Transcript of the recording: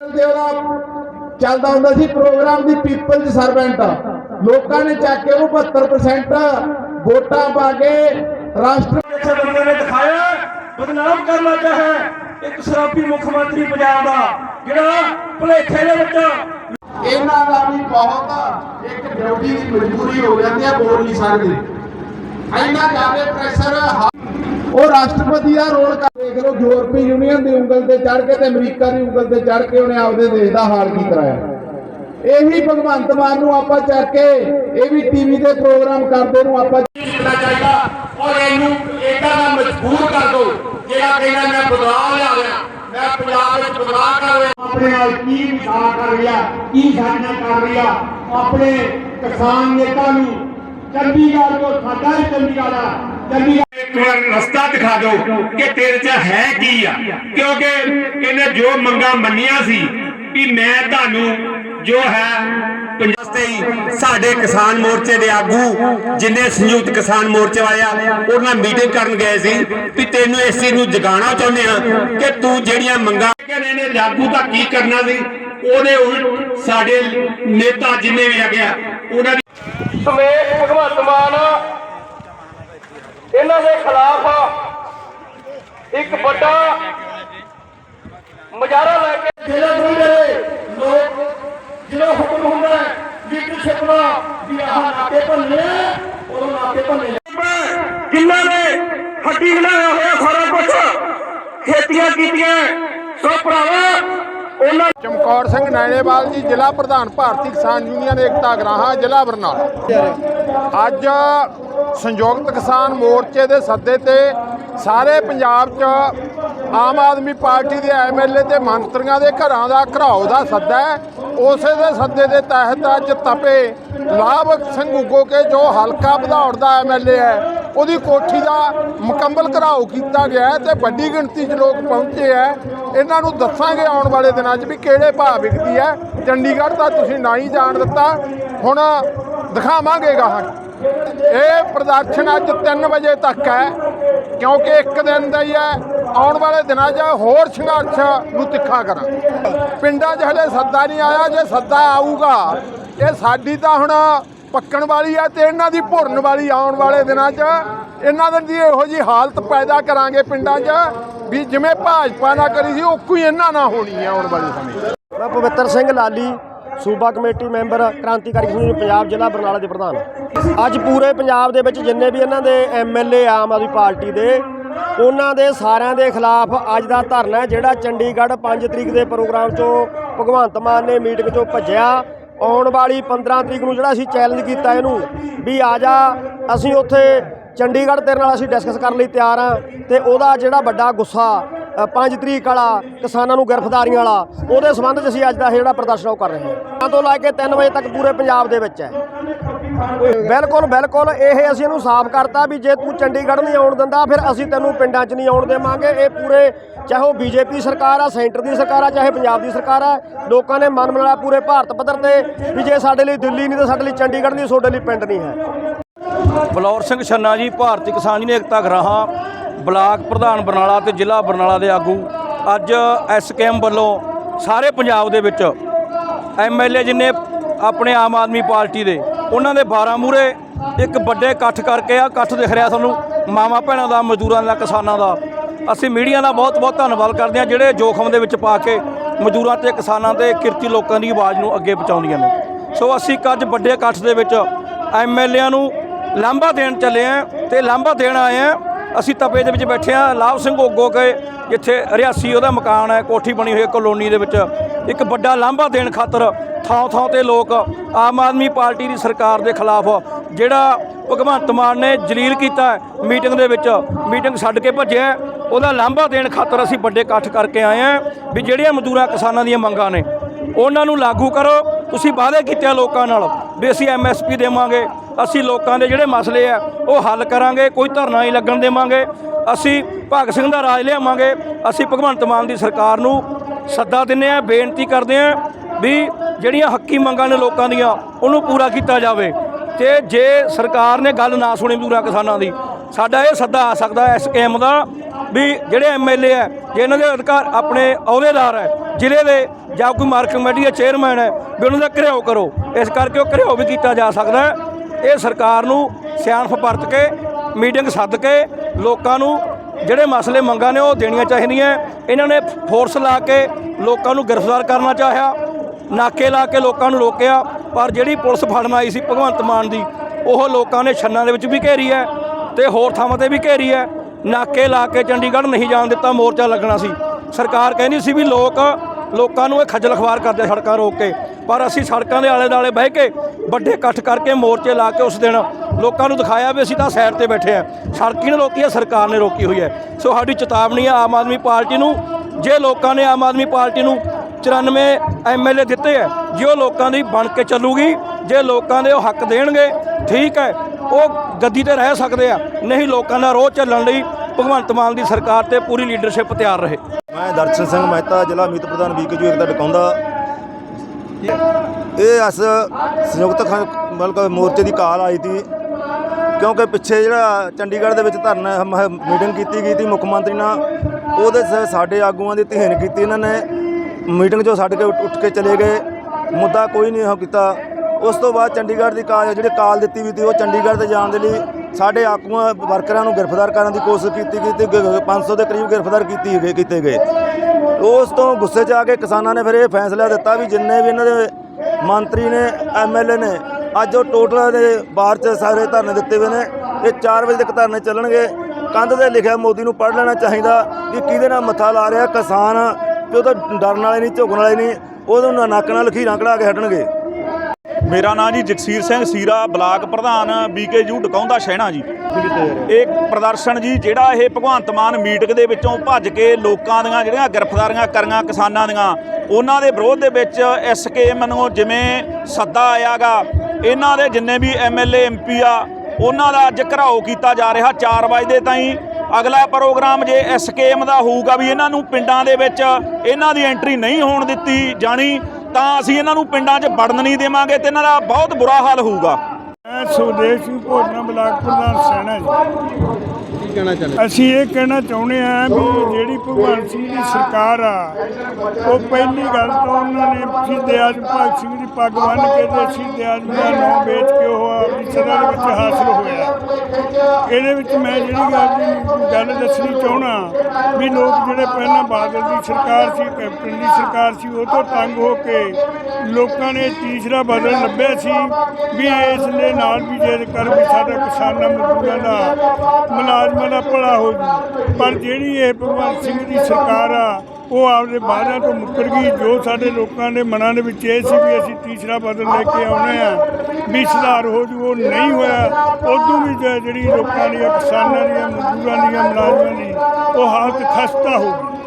ਤੇ ਉਹਦਾ ਚੱਲਦਾ ਹੁੰਦਾ ਸੀ ਪ੍ਰੋਗਰਾਮ ਦੀ ਪੀਪਲਜ਼ ਸਰਵੈਂਟ। ਲੋਕਾਂ ਨੇ ਚੱਕ ਕੇ ਉਹਨੂੰ 72% ਵੋਟਾਂ ਪਾ ਕੇ ਰਾਸ਼ਟਰ ਅੱਛੇ ਬੰਦੇ ਨੇ ਦਿਖਾਇਆ। ਬਦਨਾਮ ਕਰਨਾ ਚਾਹੇ ਇੱਕ ਸ਼ਰਾਬੀ ਮੁੱਖ ਮੰਤਰੀ ਪੰਜਾਬ ਦਾ, ਜਿਹੜਾ ਭੁਲੇਖੇ ਦੇ ਵਿੱਚ ਇਹਨਾਂ ਦਾ ਵੀ ਬਹੁਤ ਇੱਕ ਡਿਊਟੀ ਦੀ ਮਜਬੂਰੀ ਹੋ ਜਾਂਦੀ ਹੈ, ਬੋਲ ਨਹੀਂ ਸਕਦੇ। ਇੰਨਾ ਜ਼ਿਆਦਾ ਪ੍ਰੈਸ਼ਰ ਉਹ ਰਾਸ਼ਟਰਪਤੀ ਦਾ ਰੋਲ ਕਰ। ਦੇਖ ਲਓ ਯੂਰਪੀ ਯੂਨੀਅਨ ਦੀ ਉਂਗਲ ਤੇ ਚੜ ਕੇ ਤੇ ਅਮਰੀਕਾ ਦੀ ਉਂਗਲ ਤੇ ਚੜ ਕੇ ਉਹਨੇ ਆਪਦੇ ਦੇਸ਼ ਦਾ ਹਾਲ ਕੀ ਕਰਾਇਆ। ਇਹੀ ਭਗਵੰਤ ਮਾਨ ਨੂੰ ਆਪਾਂ ਚੱਕ ਕੇ ਇਹ ਵੀ ਟੀਵੀ ਤੇ ਪ੍ਰੋਗਰਾਮ ਕਰਦੇ ਨੂੰ ਆਪਾਂ ਜਿੱਤਣਾ ਚਾਹੀਦਾ। ਔਰ ਇਹਨੂੰ ਇਹਦਾ ਨਾ ਮਜਬੂਰ ਕਰ ਦੋ ਜਿਹੜਾ ਕਹਿੰਦਾ ਮੈਂ ਬਦਲਾਅ ਲਿਆ ਰਿਹਾ ਮੈਂ ਪੰਜਾਬ ਵਿੱਚ ਬਦਲਾਅ ਕਰ ਰਿਹਾ। ਆਪਣੇ ਨਾਲ ਕੀ ਵਿਚਾਰ ਕਰ ਰਿਹਾ ਕੀ ਸਾਧਨਾ ਕਰ ਰਿਹਾ? ਆਪਣੇ ਕਿਸਾਨ ਨੇਤਾ ਨੂੰ ਚੰਡੀਗੜ੍ਹ ਤੋਂ ਸਾਡਾ ਹੀ ਚੰਡੀਗੜ੍ਹ ਆ। ਚੰਡੀਗੜ੍ਹ ਇੱਕ ਵਾਰ ਰਸਤਾ ਦਿਖਾ ਦਿਓ ਕਿ ਤੇਰੇ 'ਚ ਹੈ ਕੀ ਆ। ਕਿਉਂਕਿ ਇਹਨੇ ਜੋ ਮੰਗਾਂ ਮੰਨੀਆਂ ਸੀ ਵੀ ਮੈਂ ਤੁਹਾਨੂੰ ਜੋ ਹੈ ਪੰਜਾਬ ਹੀ ਸਾਡੇ ਕਿਸਾਨ ਮੋਰਚੇ ਦੇ ਆਗੂ, ਜਿੰਨੇ ਸੰਯੁਕਤ ਕਿਸਾਨ ਮੋਰਚੇ ਵਾਲੇ ਆ, ਉਹਨਾਂ ਨਾਲ ਮੀਟਿੰਗ ਕਰਨ ਗਏ ਸੀ ਵੀ ਤੈਨੂੰ ਇਸ ਚੀਜ਼ ਨੂੰ ਜਗਾਉਣਾ ਚਾਹੁੰਦੇ ਆ ਕਿ ਤੂੰ ਜਿਹੜੀਆਂ ਮੰਗਾਂ ਕਹਿੰਦੇ ਨੇ ਲਾਗੂ ਤਾਂ ਕੀ ਕਰਨਾ ਸੀ? ਉਹਦੇ ਉਲਟ ਸਾਡੇ ਨੇਤਾ ਜਿੰਨੇ ਵੀ ਹੈਗੇ ਆ, ਉਹਨਾਂ ਦੀ ਸਮੇਤ ਭਗਵੰਤ ਮਾਨ ਇਹਨਾਂ ਦੇ ਖਿਲਾਫ ਇੱਕ ਵੱਡਾ ਮੁਜ਼ਾਹਰਾ ਲੈ ਕੇ ਜਿਹੜਾ ਕੋਈ ਮੇਰੇ ਲੋਕ ਜਿਹੜਾ ਹੁਕਮ ਹੁੰਦਾ ਹੈ ਵੀ ਕਿਸੇ ਕੋਲ ਵੀ ਆਹ ਨਾਤੇ ਭੰਨੇ ਉਹ ਨਾਤੇ ਭੰਨੇ ਜਿਨ੍ਹਾਂ ਨੇ ਹੱਡੀ ਹਿਲਾਇਆ ਹੋਇਆ ਸਾਰਾ ਕੁਝ ਖੇਤੀਆਂ ਕੀਤੀਆਂ ਸੋ ਭਰਾਵਾ ਉਹਨਾਂ ਚਮਕੌਰ ਸਿੰਘ ਨੈਣੇਵਾਲ ਜੀ ਜ਼ਿਲ੍ਹਾ ਪ੍ਰਧਾਨ ਭਾਰਤੀ ਕਿਸਾਨ ਯੂਨੀਅਨ ਏਕਤਾ ਗਰਾਹਾਂ ਜ਼ਿਲ੍ਹਾ ਬਰਨਾਲਾ। ਅੱਜ ਸੰਯੁਕਤ ਕਿਸਾਨ ਮੋਰਚੇ ਦੇ ਸੱਦੇ ਤੇ ਸਾਰੇ ਪੰਜਾਬ 'ਚ ਆਮ ਆਦਮੀ ਪਾਰਟੀ ਦੇ ਐਮਐਲਏ ਤੇ ਮੰਤਰੀਆਂ ਦੇ ਘਰਾਂ ਦਾ ਘਰਾਓ ਦਾ ਸੱਦਾ ਹੈ। ਉਸੇ ਦੇ ਸੱਦੇ ਦੇ ਤਹਿਤ ਅੱਜ ਤਪੇ ਲਾਭ ਸਿੰਘ ਉਗੋ ਕੇ ਜੋ ਹਲਕਾ ਵਧਾਉਣ ਦਾ ਐਮਐਲਏ ਹੈ, ਉਹਦੀ ਕੋਠੀ ਦਾ ਮੁਕੰਮਲ ਘਰਾਓ ਕੀਤਾ ਗਿਆ ਹੈ ਤੇ ਵੱਡੀ ਗਿਣਤੀ 'ਚ ਲੋਕ ਪਹੁੰਚੇ ਹੈ। ਇਹਨਾਂ ਨੂੰ ਦੱਸਾਂਗੇ ਆਉਣ ਵਾਲੇ ਦਿਨਾਂ 'ਚ ਵੀ ਕਿਹੜੇ ਭਾਅ ਵਿਕਦੀ ਹੈ। ਚੰਡੀਗੜ੍ਹ ਤਾਂ ਤੁਸੀਂ ਨਾ ਹੀ ਜਾਣ ਦਿੱਤਾ। ਹੁਣ ਦਿਖਾਵਾਂਗੇ ਗਾਹਾਂ ਇਹ ਪ੍ਰਦਰਸ਼ਨ ਅੱਜ 3 ਵਜੇ ਤੱਕ ਹੈ, ਕਿਉਂਕਿ ਇੱਕ ਦਿਨ ਦਾ ਹੀ ਹੈ। ਆਉਣ ਵਾਲੇ ਦਿਨਾਂ 'ਚ ਹੋਰ ਸੰਘਰਸ਼ ਨੂੰ ਤਿੱਖਾ ਕਰਾਂ ਪਿੰਡਾਂ 'ਚ ਹਲੇ ਸੱਦਾ ਨਹੀਂ ਆਇਆ, ਜੇ ਸੱਦਾ ਆਊਗਾ, ਇਹ ਸਾਡੀ ਤਾਂ ਹੁਣ ਪੱਕਣ ਵਾਲੀ ਹੈ ਤੇ ਇਹਨਾਂ ਦੀ ਭੁਰਨ ਵਾਲੀ ਆਉਣ ਵਾਲੇ ਦਿਨਾਂ 'ਚ ਇਹਨਾਂ ਦੀ ਇਹੋ ਜੀ ਹਾਲਤ ਪੈਦਾ ਕਰਾਂਗੇ ਪਿੰਡਾਂ 'ਚ ਵੀ ਜਿਵੇਂ ਭਾਜਪਾ ਨਾ ਕਰੀ ਸੀ, ਉਹ ਕੋਈ ਇਹਨਾਂ ਨਾ ਹੋਣੀ ਹੈ ਆਉਣ ਵਾਲੇ ਸਮੇਂ। 'ਚ ਮੈਂ ਪਵਿੱਤਰ ਸਿੰਘ ਲਾਲੀ ਸੂਬਾ ਕਮੇਟੀ ਮੈਂਬਰ ਕ੍ਰਾਂਤੀਕਾਰੀ ਸੰਘ ਪੰਜਾਬ ਜ਼ਿਲ੍ਹਾ ਬਰਨਾਲਾ ਦੇ ਪ੍ਰਧਾਨ। ਅੱਜ ਪੂਰੇ ਪੰਜਾਬ ਦੇ ਵਿੱਚ ਜਿੰਨੇ ਵੀ ਇਹਨਾਂ ਦੇ ਐਮਐਲਏ ਆਮ ਆਦਮੀ ਪਾਰਟੀ ਦੇ, ਉਹਨਾਂ ਦੇ ਸਾਰਿਆਂ ਦੇ ਖਿਲਾਫ ਅੱਜ ਦਾ ਧਰਨਾ ਜਿਹੜਾ ਚੰਡੀਗੜ੍ਹ 5 ਤਰੀਕ ਦੇ ਪ੍ਰੋਗਰਾਮ 'ਚੋਂ ਭਗਵੰਤ ਮਾਨ ਨੇ ਮੀਟਿੰਗ 'ਚੋਂ ਭੱਜਿਆ। ਆਉਣ ਵਾਲੀ 15 ਤਰੀਕ ਨੂੰ ਜਿਹੜਾ ਅਸੀਂ ਚੈਲੰਜ ਕੀਤਾ ਇਹਨੂੰ, ਵੀ ਆ ਜਾ, ਅਸੀਂ ਉੱਥੇ ਚੰਡੀਗੜ੍ਹ ਤੇਰੇ ਨਾਲ ਅਸੀਂ ਡਿਸਕਸ ਕਰਨ ਲਈ ਤਿਆਰ ਹਾਂ, ਤੇ ਉਹਦਾ ਜਿਹੜਾ ਵੱਡਾ ਗੁੱਸਾ 5 ਤਰੀਕ ਵਾਲਾ ਕਿਸਾਨਾਂ ਨੂੰ ਗ੍ਰਿਫਤਾਰੀਆਂ ਵਾਲਾ, ਉਹਦੇ ਸੰਬੰਧ 'ਚ ਅਸੀਂ ਅੱਜ ਦਾ ਇਹ ਜਿਹੜਾ ਪ੍ਰਦਰਸ਼ਨ ਉਹ ਕਰ ਰਹੇ ਹਾਂ। ਤਾਂ ਤੋਂ ਲੈ ਕੇ 3 ਵਜੇ ਤੱਕ ਪੂਰੇ ਪੰਜਾਬ ਦੇ ਵਿੱਚ ਹੈ। ਬਿਲਕੁਲ ਬਿਲਕੁਲ, ਇਹ ਅਸੀਂ ਇਹਨੂੰ ਸਾਫ਼ ਕਰਤਾ ਵੀ ਜੇ ਤੂੰ ਚੰਡੀਗੜ੍ਹ ਨਹੀਂ ਆਉਣ ਦਿੰਦਾ, ਫਿਰ ਅਸੀਂ ਤੈਨੂੰ ਪਿੰਡਾਂ 'ਚ ਨਹੀਂ ਆਉਣ ਦੇਵਾਂਗੇ। ਇਹ ਪੂਰੇ, ਚਾਹੇ ਉਹ ਬੀਜੇਪੀ ਸਰਕਾਰ ਆ, ਸੈਂਟਰ ਦੀ ਸਰਕਾਰ ਆ, ਚਾਹੇ ਪੰਜਾਬ ਦੀ ਸਰਕਾਰ ਆ, ਲੋਕਾਂ ਨੇ ਮਨ ਬਣਾ ਪੂਰੇ ਭਾਰਤ ਪੱਧਰ ਤੇ ਵੀ ਜੇ ਸਾਡੇ ਲਈ ਦਿੱਲੀ ਨਹੀਂ ਤਾਂ ਸਾਡੇ ਲਈ ਚੰਡੀਗੜ੍ਹ ਨਹੀਂ, ਤੁਹਾਡੇ ਲਈ ਪਿੰਡ ਨਹੀਂ ਹੈ। ਬਲੌਰ ਸਿੰਘ ਛੰਨਾ ਜੀ, ਭਾਰਤੀ ਕਿਸਾਨ ਯੂਨੀਅਨ ਏਕਤਾ ਗਰਾਹਾਂ। ਬਲਾਕ ਪ੍ਰਧਾਨ ਬਰਨਾਲਾ ਤੇ ਜ਼ਿਲ੍ਹਾ ਬਰਨਾਲਾ ਦੇ ਆਗੂ ਅੱਜ ਐਸਕੇਐਮ ਵੱਲੋਂ ਸਾਰੇ ਪੰਜਾਬ ਦੇ ਵਿੱਚ ਐਮਐਲਏ ਜਿੰਨੇ ਆਪਣੇ ਆਮ ਆਦਮੀ ਪਾਰਟੀ ਦੇ, ਉਹਨਾਂ ਦੇ 12 ਮੂਰੇ ਇੱਕ ਵੱਡੇ ਇਕੱਠ ਕਰਕੇ ਆ ਇਕੱਠ ਦਿਖ ਰਿਹਾ ਤੁਹਾਨੂੰ ਮਾਵਾ ਭੈਣਾਂ ਦਾ, ਮਜ਼ਦੂਰਾਂ ਦਾ, ਕਿਸਾਨਾਂ ਦਾ। ਅਸੀਂ ਮੀਡੀਆ ਦਾ ਬਹੁਤ ਬਹੁਤ ਧੰਨਵਾਦ ਕਰਦੇ ਹਾਂ, ਜਿਹੜੇ ਜੋਖਮ ਦੇ ਵਿੱਚ ਪਾ ਕੇ ਮਜ਼ਦੂਰਾਂ ਤੇ, ਕਿਸਾਨਾਂ ਤੇ, ਕਿਰਤੀ ਲੋਕਾਂ ਦੀ ਆਵਾਜ਼ ਨੂੰ ਅੱਗੇ ਪਹੁੰਚਾਉਂਦੀਆਂ ਨੇ। ਸੋ ਅਸੀਂ ਇੱਕ ਅੱਜ ਵੱਡੇ ਇਕੱਠ ਦੇ ਵਿੱਚ ਐਮਐਲਏਆਂ ਨੂੰ ਲਾਂਭਾ ਦੇਣ ਚੱਲੇ ਆ ਤੇ ਲਾਂਭਾ ਦੇਣ ਆਏ ਆ ਅਸੀਂ ਤਪੇ ਦੇ ਵਿੱਚ ਬੈਠੇ ਆ ਲਾਭ ਸਿੰਘ ਓਗੋ ਕੇ, ਜਿੱਥੇ ਰਿਆਸੀ ਉਹਦਾ ਮਕਾਨ ਹੈ, ਕੋਠੀ ਬਣੀ ਹੋਈ ਹੈ ਕਲੋਨੀ ਦੇ ਵਿੱਚ। ਇੱਕ ਵੱਡਾ ਲਾਂਭਾ ਦੇਣ ਖਾਤਰ ਥਾਂ ਥਾਂ ਤੇ ਲੋਕ ਆਮ ਆਦਮੀ ਪਾਰਟੀ ਦੀ ਸਰਕਾਰ ਦੇ ਖਿਲਾਫ ਜਿਹੜਾ ਭਗਵੰਤ ਮਾਨ ਨੇ ਜਲੀਲ ਕੀਤਾ ਮੀਟਿੰਗ ਦੇ ਵਿੱਚ, ਮੀਟਿੰਗ ਛੱਡ ਕੇ ਭੱਜਿਆ ਉਹਦਾ ਲਾਂਭਾ ਦੇਣ ਖਾਤਰ ਅਸੀਂ ਵੱਡੇ ਇਕੱਠ ਕਰਕੇ ਆਏ ਆ ਵੀ ਜਿਹੜੀਆਂ ਮਜ਼ਦੂਰਾਂ ਕਿਸਾਨਾਂ ਦੀਆਂ ਮੰਗਾਂ ਨੇ, ਉਹਨਾਂ ਨੂੰ ਲਾਗੂ ਕਰੋ। ਤੁਸੀਂ ਵਾਅਦੇ ਕੀਤੇ ਲੋਕਾਂ ਨਾਲ ਵੀ ਅਸੀਂ ਐਮਐਸਪੀ ਦੇਵਾਂਗੇ। ਅਸੀਂ ਲੋਕਾਂ ਦੇ ਜਿਹੜੇ ਮਸਲੇ ਆ, ਉਹ ਹੱਲ ਕਰਾਂਗੇ, ਕੋਈ ਧਰਨਾ ਨਹੀਂ ਲੱਗਣ ਦੇਵਾਂਗੇ। ਅਸੀਂ ਭਗਤ ਸਿੰਘ ਦਾ ਰਾਜ ਲਿਆਵਾਂਗੇ। ਅਸੀਂ ਭਗਵੰਤ ਮਾਨ ਦੀ ਸਰਕਾਰ ਨੂੰ ਸੱਦਾ ਦਿੰਨੇ ਆ ਬੇਨਤੀ ਕਰਦੇ ਆ ਵੀ ਜਿਹੜੀਆਂ ਹੱਕੀ ਮੰਗਾਂ ਨੇ ਲੋਕਾਂ ਦੀਆਂ, ਉਹਨੂੰ ਪੂਰਾ ਕੀਤਾ ਜਾਵੇ। ਤੇ ਜੇ ਸਰਕਾਰ ਨੇ ਗੱਲ ਨਾ ਸੁਣੀ ਮਜ਼ਦੂਰਾਂ ਕਿਸਾਨਾਂ ਦੀ, ਸਾਡਾ ਇਹ ਸੱਦਾ ਆ ਸਕਦਾ ਐਸਕੇਐਮ ਦਾ ਵੀ ਜਿਹੜੇ ਐਮਐਲਏ ਹੈ ਜੇ ਇਹਨਾਂ ਦੇ ਅਧਿਕਾਰ ਆਪਣੇ ਅਹੁਦੇਦਾਰ ਹੈ ਜ਼ਿਲ੍ਹੇ ਦੇ ਜਾਂ ਕੋਈ ਮਾਰਕ ਕਮੇਟੀ ਦਾ ਚੇਅਰਮੈਨ ਹੈ ਵੀ ਉਹਨਾਂ ਦਾ ਘਿਰਾਓ ਕਰੋ। ਇਸ ਕਰਕੇ ਉਹ ਘਿਰਾਓ ਵੀ ਕੀਤਾ ਜਾ ਸਕਦਾ ਇਹ ਸਰਕਾਰ ਨੂੰ ਸਿਆਣਫ ਵਰਤ ਕੇ, ਮੀਟਿੰਗ ਸੱਦ ਕੇ ਲੋਕਾਂ ਨੂੰ ਜਿਹੜੇ ਮਸਲੇ ਮੰਗਾਂ ਨੇ ਉਹ ਦੇਣੀਆਂ ਚਾਹੀਦੀਆਂ। ਇਹਨਾਂ ਨੇ ਫੋਰਸ ਲਾ ਕੇ ਲੋਕਾਂ ਨੂੰ ਗ੍ਰਿਫਤਾਰ ਕਰਨਾ ਚਾਹਿਆ, ਨਾਕੇ ਲਾ ਕੇ ਲੋਕਾਂ ਨੂੰ ਰੋਕਿਆ, ਪਰ ਜਿਹੜੀ ਪੁਲਿਸ ਫੜਨ ਆਈ ਸੀ ਭਗਵੰਤ ਮਾਨ ਦੀ, ਉਹ ਲੋਕਾਂ ਨੇ ਛੰਨਾਂ ਦੇ ਵਿੱਚ ਵੀ ਘੇਰੀ ਹੈ ਤੇ ਹੋਰ ਥਾਵਾਂ ਤੇ ਵੀ ਘੇਰੀ ਹੈ। ਨਾਕੇ ਲਾ ਕੇ ਚੰਡੀਗੜ੍ਹ ਨਹੀਂ ਜਾਣ ਦਿੱਤਾ ਮੋਰਚਾ ਲੱਗਣਾ ਸੀ। ਸਰਕਾਰ ਕਹਿੰਦੀ ਸੀ ਵੀ ਲੋਕ, ਲੋਕਾਂ ਨੂੰ ਇਹ ਖੱਜਲ ਖਵਾਰ ਕਰਦੇ ਸੜਕਾਂ ਰੋਕ ਕੇ। ਪਰ ਅਸੀਂ ਸੜਕਾਂ ਦੇ ਆਲੇ ਦਾਲੇ ਬਹਿ ਕੇ ਵੱਡੇ ਇਕੱਠ ਕਰਕੇ ਮੋਰਚੇ ਲਾ ਕੇ ਉਸ ਦਿਨ ਲੋਕਾਂ ਨੂੰ ਦਿਖਾਇਆ ਵੀ ਅਸੀਂ ਤਾਂ ਸਾਈਡ ਤੇ ਬੈਠੇ ਆ ਹੀ ਨੇ ਰੋਕੀ ਹੈ, ਸਰਕਾਰ ਨੇ ਰੋਕੀ ਹੋਈ ਹੈ। ਸੋ ਸਾਡੀ ਚੇਤਾਵਨੀ ਹੈ, ਆਮ ਆਦਮੀ ਪਾਰਟੀ ਨੂੰ ਜੇ ਲੋਕਾਂ ਨੇ ਆਮ ਆਦਮੀ ਪਾਰਟੀ ਨੂੰ 94 ਐਮਐਲਏ ਦਿੱਤੇ ਹੈ, ਜੇ ਉਹ ਲੋਕਾਂ ਦੀ ਬਣ ਕੇ ਚੱਲੂਗੀ, ਜੇ ਲੋਕਾਂ ਦੇ ਉਹ ਹੱਕ ਦੇਣਗੇ, ਠੀਕ ਹੈ, ਉਹ ਗੱਦੀ ਤੇ ਰਹਿ ਸਕਦੇ ਆ, ਨਹੀਂ ਲੋਕਾਂ ਦਾ ਰੋਹ ਚੱਲਣ ਲਈ ਭਗਵੰਤ ਮਾਨ ਦੀ ਸਰਕਾਰ ਤੇ ਪੂਰੀ ਲੀਡਰਸ਼ਿਪ ਤਿਆਰ ਰਹੇ। ਮੈਂ ਦਰਸ਼ਨ ਸਿੰਘ ਮਹਿਤਾ, ਜ਼ਿਲ੍ਹਾ ਮੀਤ ਪ੍ਰਧਾਨ ਵੀਕੇਯੂ ਏਕਤਾ ਟਿਕਾਉਂਦਾ ਇਹ ਅਸ ਸੰਯੁਕਤ ਮਤਲਬ ਮੋਰਚੇ ਦੀ ਕਾਲ ਆਈ ਸੀ, ਕਿਉਂਕਿ ਪਿੱਛੇ ਜਿਹੜਾ ਚੰਡੀਗੜ੍ਹ ਦੇ ਵਿੱਚ ਧਰਨਾ ਮੀਟਿੰਗ ਕੀਤੀ ਗਈ ਸੀ ਮੁੱਖ ਮੰਤਰੀ ਨਾਲ, ਉਹਦੇ 'ਚ ਸਾਡੇ ਆਗੂਆਂ ਦੀ ਧਿਆਨ ਕੀਤੀ ਇਹਨਾਂ ਨੇ, ਮੀਟਿੰਗ 'ਚੋਂ ਛੱਡ ਕੇ ਉੱਠ ਕੇ ਚਲੇ ਗਏ, ਮੁੱਦਾ ਕੋਈ ਨਹੀਂ ਉਹ ਕੀਤਾ। ਉਸ ਤੋਂ ਬਾਅਦ ਚੰਡੀਗੜ੍ਹ ਦੀ ਕਾਲ, ਜਿਹੜੀ ਕਾਲ ਦਿੱਤੀ ਵੀ ਸੀ, ਉਹ ਚੰਡੀਗੜ੍ਹ ਤੇ ਜਾਣ ਦੇ ਲਈ ਸਾਡੇ ਆਗੂਆਂ, ਵਰਕਰਾਂ ਨੂੰ ਗ੍ਰਿਫਤਾਰ ਕਰਨ ਦੀ ਕੋਸ਼ਿਸ਼ ਕੀਤੀ ਗਈ ਤੇ ਗ- ਗ- 500 ਦੇ ਕਰੀਬ ਗ੍ਰਿਫਤਾਰ ਕੀਤੀ ਗਏ, ਕੀਤੇ ਗਏ। ਉਸ ਤੋਂ ਗੁੱਸੇ 'ਚ ਆ ਕੇ ਕਿਸਾਨਾਂ ਨੇ ਫਿਰ ਇਹ ਫੈਸਲਾ ਦਿੱਤਾ ਵੀ ਜਿੰਨੇ ਵੀ ਇਹਨਾਂ ਦੇ ਮੰਤਰੀ ਨੇ ਐਮਐਲਏ ਨੇ, ਅੱਜ ਉਹ ਟੋਟਲਾਂ ਦੇ ਬਾਹਰ 'ਚ ਸਾਰੇ ਧਰਨੇ ਦਿੱਤੇ ਹੋਏ ਨੇ। ਇਹ 4 ਵਜੇ ਤੱਕ ਧਰਨੇ ਚੱਲਣਗੇ। ਕੰਧ ਤੇ ਲਿਖਿਆ ਮੋਦੀ ਨੂੰ ਪੜ੍ਹ ਲੈਣਾ ਚਾਹੀਦਾ ਵੀ ਕਿਹਦੇ ਨਾਲ ਮੱਥਾ ਲਾ ਰਿਹਾ ਕਿਸਾਨ ਤੇ ਉਹ ਤਾਂ ਡਰਨ ਵਾਲੇ ਨਹੀਂ, ਝੁਕਣ ਵਾਲੇ ਨਹੀਂ ਉਹਨੂੰ ਨਾ ਨੱਕ ਨਾਲ ਲਖੀਰਾਂ ਕਢਾ ਕੇ ਹਟਣਗੇ। ਮੇਰਾ ਨਾਂ ਜੀ ਜਗਸੀਰ ਸਿੰਘ ਸੀਰਾ, ਬਲਾਕ ਪ੍ਰਧਾਨ ਬੀਕੇਯੂ ਡਕਾਉਂਦਾ ਸ਼ਹਿਣਾ ਜੀ। ਇਹ ਪ੍ਰਦਰਸ਼ਨ ਜੀ, ਜਿਹੜਾ ਇਹ ਭਗਵੰਤ ਮਾਨ ਮੀਟਿੰਗ ਦੇ ਵਿੱਚੋਂ ਭੱਜ ਕੇ ਲੋਕਾਂ ਦੀਆਂ ਜਿਹੜੀਆਂ ਗ੍ਰਿਫਤਾਰੀਆਂ ਕਰੀਆਂ ਕਿਸਾਨਾਂ ਦੀਆਂ, ਉਹਨਾਂ ਦੇ ਵਿਰੋਧ ਦੇ ਵਿੱਚ ਐਸਕੇਐਮ ਨੂੰ ਜਿਵੇਂ ਸੱਦਾ ਆਇਆਗਾ, ਇਹਨਾਂ ਦੇ ਜਿੰਨੇ ਵੀ ਐਮਐਲਏ ਐਮਪੀ ਆ, ਉਹਨਾਂ ਦਾ ਅੱਜ ਘਰਾਓ ਕੀਤਾ ਜਾ ਰਿਹਾ 4 ਵਜੇ ਤਾਈਂ। ਅਗਲਾ ਪ੍ਰੋਗਰਾਮ ਜੇ ਐਸਕੇਐਮ ਦਾ ਹੋਊਗਾ ਵੀ ਇਹਨਾਂ ਨੂੰ ਪਿੰਡਾਂ ਦੇ ਵਿੱਚ ਇਹਨਾਂ ਦੀ ਐਂਟਰੀ ਨਹੀਂ ਹੋਣ ਦਿੱਤੀ ਜਾਣੀ ਤਾਂ ਅਸੀਂ ਇਹਨਾਂ ਨੂੰ ਪਿੰਡਾਂ 'ਚ ਵੜਨ ਨਹੀਂ ਦੇਵਾਂਗੇ ਤੇ ਇਹਨਾਂ ਦਾ ਬਹੁਤ ਬੁਰਾ ਹਾਲ ਹੋਊਗਾ। ਮੈਂ ਸੁਦੇਸ਼ ਸਿੰਘ ਭੋਜਨਾ ਬਲਾਕ ਪ੍ਰਧਾਨ ਸੈਣਾ ਜੀ। ਕੀ ਕਹਿਣਾ ਚਾਹੁੰਦੇ ਅਸੀਂ ਇਹ ਕਹਿਣਾ ਚਾਹੁੰਦੇ ਆ ਵੀ ਜਿਹੜੀ ਭਗਵਾਨ ਸਿੰਘ ਦੀ ਸਰਕਾਰ ਆ ਉਹ ਪਹਿਲੀ ਗੱਲ ਤਾਂ ਉਹਨਾਂ ਨੇ ਸਿੱਧੇ ਆਜਮ ਭਗਤ ਸਿੰਘ ਦੀ ਪੱਗ ਬੰਨ੍ਹ ਕੇ ਤੇ ਸਿੱਧੇ ਆਜਮ ਦਾ ਨਾਮ ਵੇਚ ਕੇ ਉਹ ਆਪਣੀ ਸਦਾ ਵਿੱਚ ਹਾਸਲ ਹੋਇਆ। ਇਹਦੇ ਵਿੱਚ ਮੈਂ ਜਿਹੜੀ ਗੱਲ ਗੱਲ ਦੱਸਣੀ ਚਾਹਣਾ ਵੀ ਲੋਕ ਜਿਹੜੇ ਪਹਿਲਾਂ ਬਾਦਲ ਦੀ ਸਰਕਾਰ ਸੀ ਕੈਪਟਨ ਦੀ ਸਰਕਾਰ ਸੀ ਉਹ ਤੋਂ ਤੰਗ ਹੋ ਕੇ ਲੋਕਾਂ ਨੇ ਤੀਸਰਾ ਬਦਲ ਲੱਭਿਆ ਸੀ ਵੀ ਇਸ ਦੇ ਨਾਲ ਵੀ ਜੇ ਕਰ ਵੀ ਸਾਡਾ ਕਿਸਾਨਾਂ ਮਜ਼ਦੂਰਾਂ ਦਾ ਮੁਲਾਜ਼ਮਾਂ ਦਾ ਭਲਾ ਹੋ ਜੂ। ਪਰ ਜਿਹੜੀ ਇਹ ਭਗਵੰਤ ਸਿੰਘ ਦੀ ਸਰਕਾਰ ਆ, ਉਹ ਆਪਦੇ ਵਾਅਦਿਆਂ ਤੋਂ ਮੁੱਕਰ ਗਈ। ਜੋ ਸਾਡੇ ਲੋਕਾਂ ਦੇ ਮਨਾਂ ਦੇ ਵਿੱਚ ਇਹ ਸੀ ਵੀ ਅਸੀਂ ਤੀਸਰਾ ਬਦਲ ਲੈ ਕੇ ਆਉਣੇ ਆ, ਵੀ ਸੁਧਾਰ ਹੋ ਜੂ, ਉਹ ਨਹੀਂ ਹੋਇਆ। ਉਦੋਂ ਵੀ ਜਿਹੜੀ ਲੋਕਾਂ ਦੀਆਂ ਕਿਸਾਨਾਂ ਦੀਆਂ, ਮਜ਼ਦੂਰਾਂ ਦੀਆਂ, ਮੁਲਾਜ਼ਮਾਂ ਦੀ, ਉਹ ਹਾਲਤ ਖਸਤਾ ਹੋ ਗਈ।